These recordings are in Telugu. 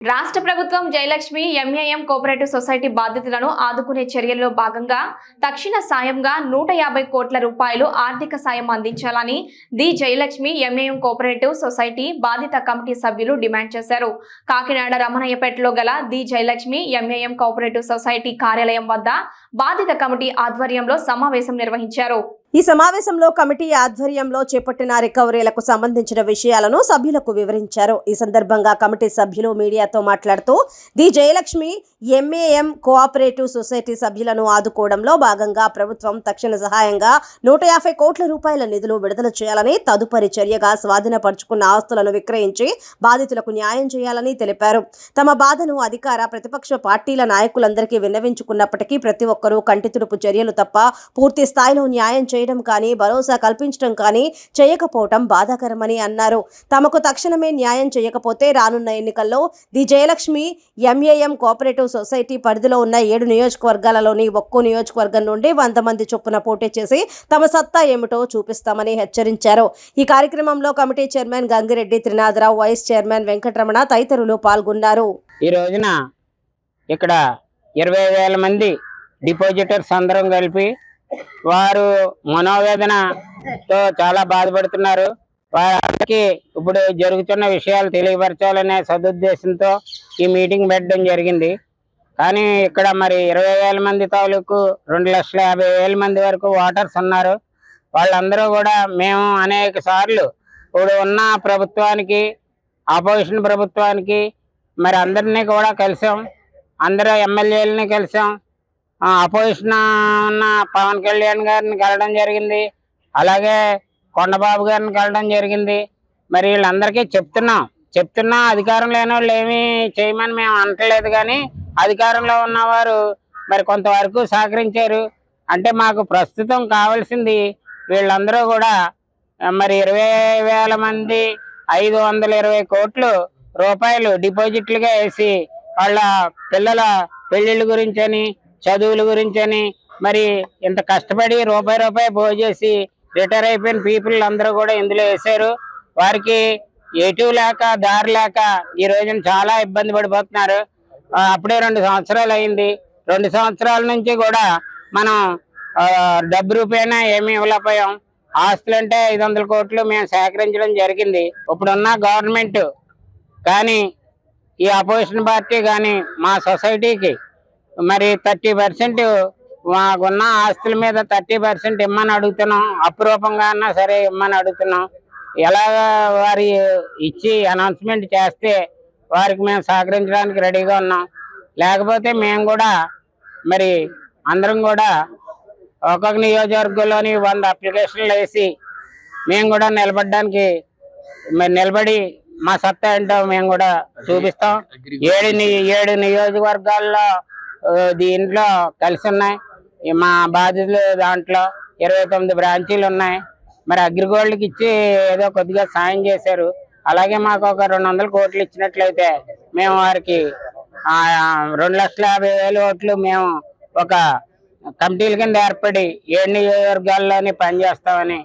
రాష్ట్ర ప్రభుత్వం జయలక్ష్మి ఎంఏఎం కోఆపరేటివ్ సొసైటీ బాధితులను ఆదుకునే చర్యల్లో భాగంగా తక్షణ సాయంగా నూట యాభై కోట్ల రూపాయలు ఆర్థిక సాయం అందించాలని the Jayalakshmi MAM cooperative society బాధిత కమిటీ సభ్యులు డిమాండ్ చేశారు. కాకినాడ రమణయ్యపేటలో గల the Jayalakshmi MAM cooperative society కార్యాలయం వద్ద బాధిత కమిటీ ఆధ్వర్యంలో సమావేశం నిర్వహించారు. ఈ సమావేశంలో కమిటీ ఆధ్వర్యంలో చేపట్టిన రికవరీలకు సంబంధించిన విషయాలను సభ్యులకు వివరించారు. ఈ సందర్భంగా కమిటీ సభ్యులు మీడియాతో మాట్లాడుతూ the Jayalakshmi MAM cooperative society సభ్యులను ఆదుకోవడంలో భాగంగా ప్రభుత్వం తక్షణ సహాయంగా నూట యాభై కోట్ల రూపాయల నిధులు విడుదల చేయాలని తదుపరి చర్యగా స్వాధీనపరుచుకున్న ఆస్తులను విక్రయించి బాధితులకు న్యాయం చేయాలని తెలిపారు. తమ బాధను అధికార ప్రతిపక్ష పార్టీల నాయకులందరికీ విన్నవించుకున్నప్పటికీ ప్రతి ఒక్కరూ కంటితుడుపు చర్యలు తప్ప పూర్తి స్థాయిలో న్యాయం చేయడం కానీ భరోసా కల్పించడం కానీ చేయకపోవటం బాధాకరమని అన్నారు. తమకు తక్షణమే న్యాయం చేయకపోతే రానున్న ఎన్నికల్లో the Jayalakshmi MAM cooperative society పరిధిలో ఉన్న ఏడు నియోజకవర్గాలలోని ఒక్కో నియోజకవర్గం నుండి వంద మంది చొప్పున పోటీ చేసి తమ సత్తా ఏమిటో చూపిస్తామని హెచ్చరించారు. ఈ కార్యక్రమంలో committee chairman Gangireddy Trinatharao vice chairman Venkataramana తదితరులు పాల్గొన్నారు. ఈ రోజున ఇక్కడ ఇరవై వేల మంది డిపాజిటర్స్ అందరం కలిపి వారు మనోవేదనతో చాలా బాధపడుతున్నారు. వారికి ఇప్పుడు జరుగుతున్న విషయాలు తెలియపరచాలనే సదుద్దేశంతో ఈ మీటింగ్ పెట్టడం జరిగింది. కానీ ఇక్కడ మరి ఇరవై వేల మంది తాలూకు రెండు లక్షల యాభై వేల మంది వరకు ఓటర్స్ ఉన్నారు. వాళ్ళందరూ కూడా మేము అనేక సార్లు ఇప్పుడు ఉన్న ప్రభుత్వానికి ఆపోజిషన్ ప్రభుత్వానికి మరి అందరినీ కూడా కలిసాం. అందరూ ఎమ్మెల్యేలని కలిసాం. అపోజిషన్ ఉన్న పవన్ కళ్యాణ్ గారిని కలడం జరిగింది. అలాగే కొండబాబు గారిని కలవడం జరిగింది. మరి వీళ్ళందరికీ చెప్తున్నాం. చెప్తున్నా అధికారం లేని వాళ్ళు ఏమీ చేయమని మేము అనట్లేదు కానీ అధికారంలో ఉన్నవారు మరి కొంతవరకు సహకరించారు. అంటే మాకు ప్రస్తుతం కావాల్సింది వీళ్ళందరూ కూడా మరి ఇరవై వేల మంది ఐదు వందల ఇరవై కోట్లు రూపాయలు డిపాజిట్లుగా వేసి వాళ్ళ పిల్లల పెళ్ళిళ్ళ గురించని చదువుల గురించని మరి ఇంత కష్టపడి రూపాయి రూపాయి పోజేసి రిటైర్ అయిపోయిన పీపుల్ అందరూ కూడా ఇందులో వేశారు. వారికి ఎటు లేక దారి లేక ఈ రోజున చాలా ఇబ్బంది పడిపోతున్నారు. అప్పుడే రెండు సంవత్సరాలు అయింది. రెండు సంవత్సరాల నుంచి కూడా మనం డబ్బు రూపాయన ఏమీ ఇవ్వలేకపోయాం. ఆస్తులు అంటే ఐదు వందల కోట్లు మేము సేకరించడం జరిగింది. ఇప్పుడున్న గవర్నమెంట్ కానీ ఈ అపోజిషన్ పార్టీ కానీ మా సొసైటీకి మరి థర్టీ పర్సెంట్ మాకున్న ఆస్తుల మీద థర్టీ పర్సెంట్ ఇమ్మని అడుగుతున్నాం. అపురూపంగా అన్నా సరే ఇమ్మని అడుగుతున్నాం. ఎలాగ వారి ఇచ్చి అనౌన్స్మెంట్ చేస్తే వారికి మేము సహకరించడానికి రెడీగా ఉన్నాం. లేకపోతే మేము కూడా మరి అందరం కూడా ఒక్కొక్క నియోజకవర్గంలోని వంద అప్లికేషన్లు వేసి మేము కూడా నిలబడడానికి మరి నిలబడి మా సత్తా ఏంటో మేము కూడా చూపిస్తాం. ఏడు ని- ఏడు నియోజకవర్గాల్లో దీంట్లో కలిసి ఉన్నాయి. మా బాధితులు దాంట్లో ఇరవై తొమ్మిది బ్రాంచీలు ఉన్నాయి. మరి అగ్రిగోల్డ్కి ఇచ్చి ఏదో కొద్దిగా సాయం చేశారు. అలాగే మాకు ఒక రెండు వందల కోట్లు ఇచ్చినట్లయితే మేము వారికి రెండు లక్షల యాభై వేల ఓట్లు మేము ఒక కమిటీల కింద ఏర్పడి ఏడు నియోజకవర్గాల్లోని పనిచేస్తామని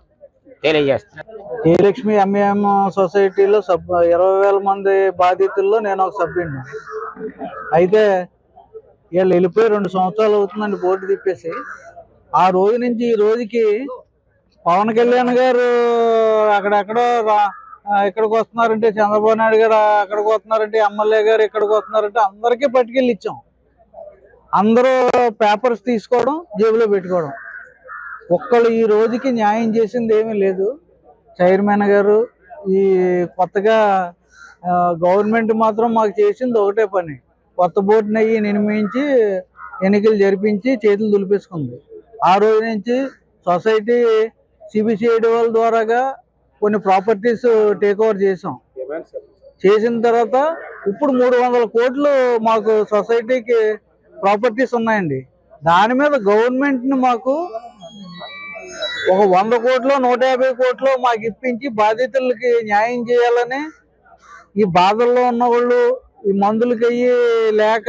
తెలియజేస్తాం జయలక్ష్మి ఎంఏఎం సొసైటీలో సబ్ ఇరవై వేల మంది బాధితుల్లో నేను ఒక సభ్యుడిని. అయితే వీళ్ళు వెళ్ళిపోయి రెండు సంవత్సరాలు అవుతుందండి బోర్డు తిప్పేసి. ఆ రోజు నుంచి ఈ రోజుకి పవన్ కళ్యాణ్ గారు అక్కడెక్కడో రా- ఇక్కడికి వస్తున్నారంటే చంద్రబాబు నాయుడు గారు అక్కడికి వస్తున్నారంటే ఎమ్మెల్యే గారు ఇక్కడికి వస్తున్నారంటే అందరికీ పట్టుకెళ్ళి ఇచ్చాం. అందరూ పేపర్స్ తీసుకోవడం జేబులో పెట్టుకోవడం. ఒక్కళ్ళు ఈ రోజుకి న్యాయం చేసింది ఏమీ లేదు. చైర్మన్ గారు ఈ కొత్తగా గవర్నమెంట్ మాత్రం మాకు చేసింది ఒకటే పని. కొత్త బోర్డుని అయ్యి నిర్మించి ఎన్నికలు జరిపించి చేతులు దులిపేసుకుంది. ఆ రోజు నుంచి సొసైటీ సిబిసిఐడి వాళ్ళ ద్వారాగా కొన్ని ప్రాపర్టీస్ టేక్ ఓవర్ చేసాం చేసిన తర్వాత ఇప్పుడు మూడు వందల కోట్లు మాకు సొసైటీకి ప్రాపర్టీస్ ఉన్నాయండి. దాని మీద గవర్నమెంట్ని మాకు ఒక వంద కోట్లు నూట యాభై కోట్లు మాకు ఇప్పించి బాధితులకి న్యాయం చేయాలని ఈ బాధల్లో ఉన్న వాళ్ళు ఈ మందులకి అయ్యి లేక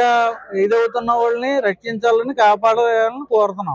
ఇదవుతున్న వాళ్ళని రక్షించాలని కాపాడాలని కోరుతున్నాం.